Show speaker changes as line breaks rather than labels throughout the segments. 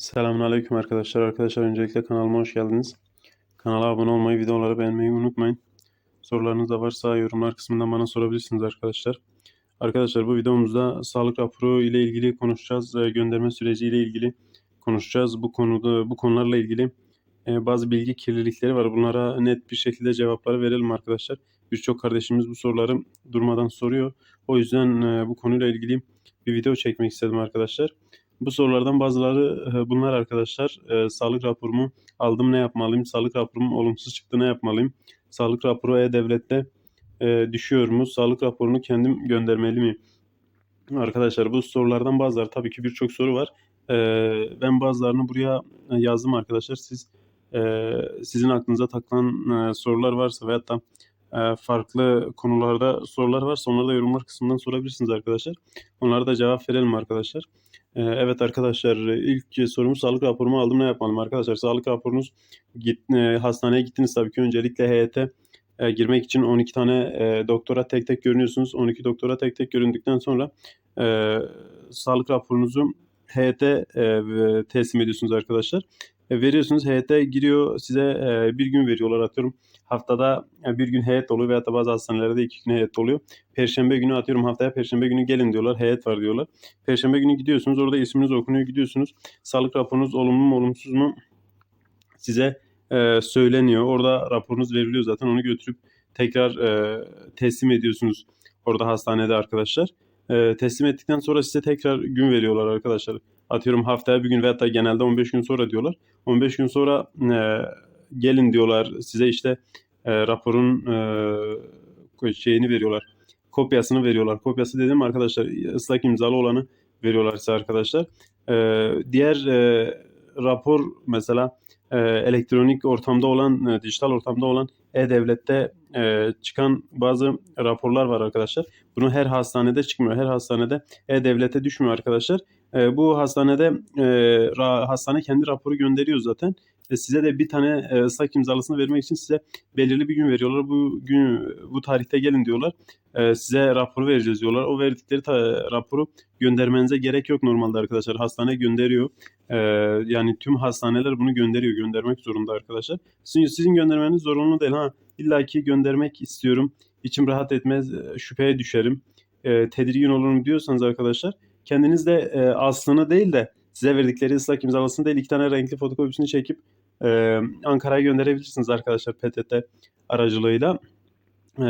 Selamünaleyküm arkadaşlar. Arkadaşlar öncelikle kanalıma hoş geldiniz. Kanala abone olmayı, videoları beğenmeyi unutmayın. Sorularınız da varsa yorumlar kısmından bana sorabilirsiniz arkadaşlar. Arkadaşlar bu videomuzda sağlık raporu ile ilgili konuşacağız. Ee, Gönderme süreci ile ilgili konuşacağız. Bu konuda bu konularla ilgili e, bazı bilgi kirlilikleri var. Bunlara net bir şekilde cevapları verelim arkadaşlar. Birçok kardeşimiz bu soruları durmadan soruyor. O yüzden e, bu konuyla ilgili bir video çekmek istedim arkadaşlar. Bu sorulardan bazıları e, bunlar arkadaşlar. E, sağlık raporumu aldım ne yapmalıyım? Sağlık raporum olumsuz çıktı ne yapmalıyım? Sağlık raporu E-Devlet'te e, düşüyor mu? Sağlık raporunu kendim göndermeli miyim? Arkadaşlar bu sorulardan bazıları tabii ki birçok soru var. E, ben bazılarını buraya yazdım arkadaşlar. Siz e, sizin aklınıza takılan e, sorular varsa veyahut da e, farklı konularda sorular varsa onları da yorumlar kısmından sorabilirsiniz arkadaşlar. Onlara da cevap verelim arkadaşlar. Ee, Evet arkadaşlar ilk sorumuz sağlık raporumu aldım. Ne yapmalım arkadaşlar? Sağlık raporunuz git, e, hastaneye gittiniz tabii ki. Öncelikle heyete e, girmek için 12 tane e, doktora tek tek görünüyorsunuz. 12 doktora tek tek göründükten sonra e, sağlık raporunuzu heyete e, teslim ediyorsunuz arkadaşlar. E, veriyorsunuz heyete giriyor size e, bir gün veriyorlar atıyorum haftada e, bir gün heyet oluyor veyahut da bazı hastanelerde iki gün heyet oluyor Perşembe günü atıyorum haftaya perşembe günü gelin diyorlar heyet var diyorlar Perşembe günü gidiyorsunuz. Orada isminiz okunuyor gidiyorsunuz. Sağlık raporunuz olumlu mu olumsuz mu size e, söyleniyor. Orada raporunuz veriliyor zaten. Onu götürüp tekrar e, teslim ediyorsunuz. Orada hastanede arkadaşlar. E, teslim ettikten sonra size tekrar gün veriyorlar arkadaşlar. Atıyorum haftaya bir gün veyahut da genelde 15 gün sonra diyorlar. 15 gün sonra e, gelin diyorlar. Size işte e, raporun e, şeyini veriyorlar. Kopyasını veriyorlar. Kopyası dedim arkadaşlar ıslak imzalı olanı veriyorlar size arkadaşlar. Ee, diğer e, rapor mesela e, elektronik ortamda olan, e, dijital ortamda olan e-devlette e, çıkan bazı raporlar var arkadaşlar. Bunu her hastanede çıkmıyor. Her hastanede e-devlete düşmüyor arkadaşlar. E, bu hastanede e, ra- hastane kendi raporu gönderiyor zaten. E, size de bir tane e, ıslak imzalısını vermek için size belirli bir gün veriyorlar. Bu gün bu tarihte gelin diyorlar. E, size raporu vereceğiz diyorlar. O verdikleri ta- raporu göndermenize gerek yok normalde arkadaşlar. Hastane gönderiyor. Ee, yani tüm hastaneler bunu gönderiyor. Göndermek zorunda arkadaşlar. Sizin, sizin göndermeniz zorunlu değil. Ha illa ki göndermek istiyorum. İçim rahat etmez. e, Şüpheye düşerim. E, tedirgin olurum diyorsanız arkadaşlar kendiniz de e, aslını değil de size verdikleri ıslak imzalasını değil iki tane renkli fotokopisini çekip e, Ankara'ya gönderebilirsiniz arkadaşlar PTT aracılığıyla. E,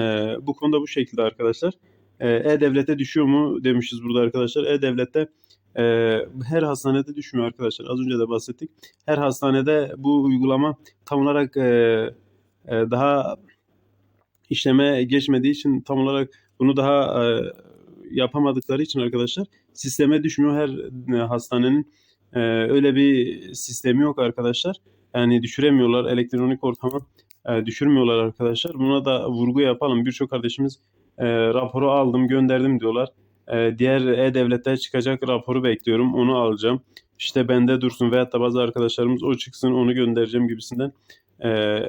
bu konuda bu şekilde arkadaşlar. E, E-Devlet'e düşüyor mu demişiz burada arkadaşlar. E-Devlet'te e, her hastanede düşmüyor arkadaşlar. Az önce de bahsettik. Her hastanede bu uygulama tam olarak e, e, daha işleme geçmediği için tam olarak bunu daha e, yapamadıkları için arkadaşlar sisteme düşmüyor. Her e, hastanenin e, öyle bir sistemi yok arkadaşlar. Yani düşüremiyorlar elektronik ortama e, düşürmüyorlar arkadaşlar. Buna da vurgu yapalım. Birçok kardeşimiz e, raporu aldım gönderdim diyorlar. E, diğer e-devlette çıkacak raporu bekliyorum. Onu alacağım. İşte bende dursun veyahut da bazı arkadaşlarımız o çıksın onu göndereceğim gibisinden e,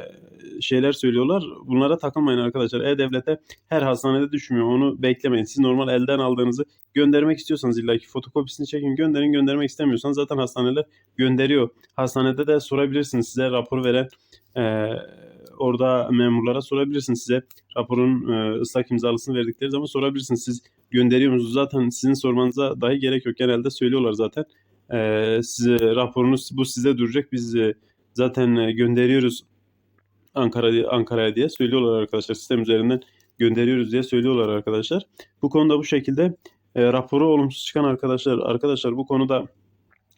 şeyler söylüyorlar. Bunlara takılmayın arkadaşlar. E-Devlet'e her hastanede düşmüyor. Onu beklemeyin. Siz normal elden aldığınızı göndermek istiyorsanız illaki fotokopisini çekin gönderin. Göndermek istemiyorsanız zaten hastaneler gönderiyor. Hastanede de sorabilirsiniz size rapor veren e, orada memurlara sorabilirsiniz size raporun e, ıslak imzalısını verdikleri zaman sorabilirsiniz. Siz gönderiyor musunuz? Zaten sizin sormanıza dahi gerek yok. Genelde söylüyorlar zaten. E, size raporunuz bu size duracak. Biz e, zaten e, gönderiyoruz Ankara Ankara'ya diye söylüyorlar arkadaşlar. Sistem üzerinden gönderiyoruz diye söylüyorlar arkadaşlar. Bu konuda bu şekilde e, raporu olumsuz çıkan arkadaşlar arkadaşlar bu konuda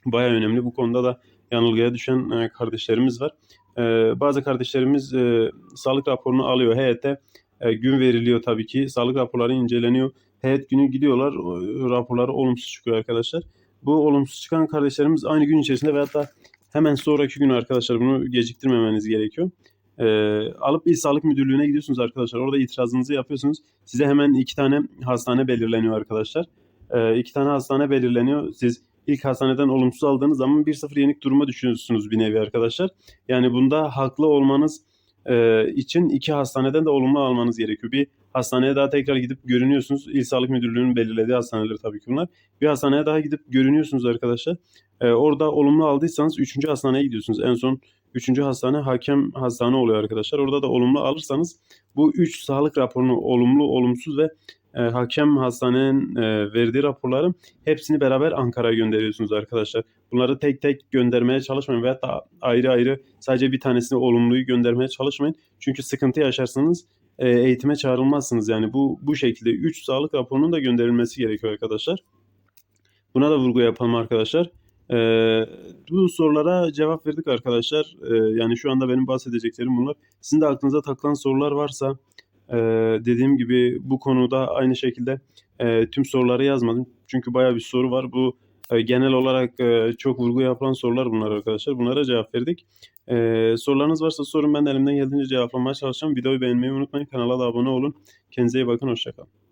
baya önemli. Bu konuda da yanılgıya düşen e, kardeşlerimiz var. E, bazı kardeşlerimiz e, sağlık raporunu alıyor heyete. E, gün veriliyor tabii ki. Sağlık raporları inceleniyor. Heyet günü gidiyorlar. O, raporları olumsuz çıkıyor arkadaşlar. Bu olumsuz çıkan kardeşlerimiz aynı gün içerisinde veyahut da hemen sonraki gün arkadaşlar bunu geciktirmemeniz gerekiyor. E, alıp İl Sağlık Müdürlüğü'ne gidiyorsunuz arkadaşlar. Orada itirazınızı yapıyorsunuz. Size hemen iki tane hastane belirleniyor arkadaşlar. E, iki tane hastane belirleniyor. Siz ilk hastaneden olumsuz aldığınız zaman 1-0 yenik duruma düşüyorsunuz bir nevi arkadaşlar. Yani bunda haklı olmanız e, için iki hastaneden de olumlu almanız gerekiyor. Bir hastaneye daha tekrar gidip görünüyorsunuz. İl Sağlık Müdürlüğü'nün belirlediği hastaneler tabii ki bunlar. Bir hastaneye daha gidip görünüyorsunuz arkadaşlar. Ee, orada olumlu aldıysanız 3. hastaneye gidiyorsunuz. En son 3. hastane hakem hastane oluyor arkadaşlar. Orada da olumlu alırsanız bu 3 sağlık raporunu olumlu, olumsuz ve e, hakem hastanenin e, verdiği raporları hepsini beraber Ankara'ya gönderiyorsunuz arkadaşlar. Bunları tek tek göndermeye çalışmayın veya da ayrı ayrı sadece bir tanesini olumluyu göndermeye çalışmayın. Çünkü sıkıntı yaşarsanız e, eğitime çağrılmazsınız. Yani bu bu şekilde 3 sağlık raporunun da gönderilmesi gerekiyor arkadaşlar. Buna da vurgu yapalım arkadaşlar. E, bu sorulara cevap verdik arkadaşlar. E, yani şu anda benim bahsedeceklerim bunlar. Sizin de aklınıza takılan sorular varsa e, dediğim gibi bu konuda aynı şekilde e, tüm soruları yazmadım. Çünkü bayağı bir soru var. Bu genel olarak e, çok vurgu yapılan sorular bunlar arkadaşlar. Bunlara cevap verdik. E, sorularınız varsa sorun ben de elimden geldiğince cevaplamaya çalışacağım. Videoyu beğenmeyi unutmayın. Kanala da abone olun. Kendinize iyi bakın. Hoşçakalın.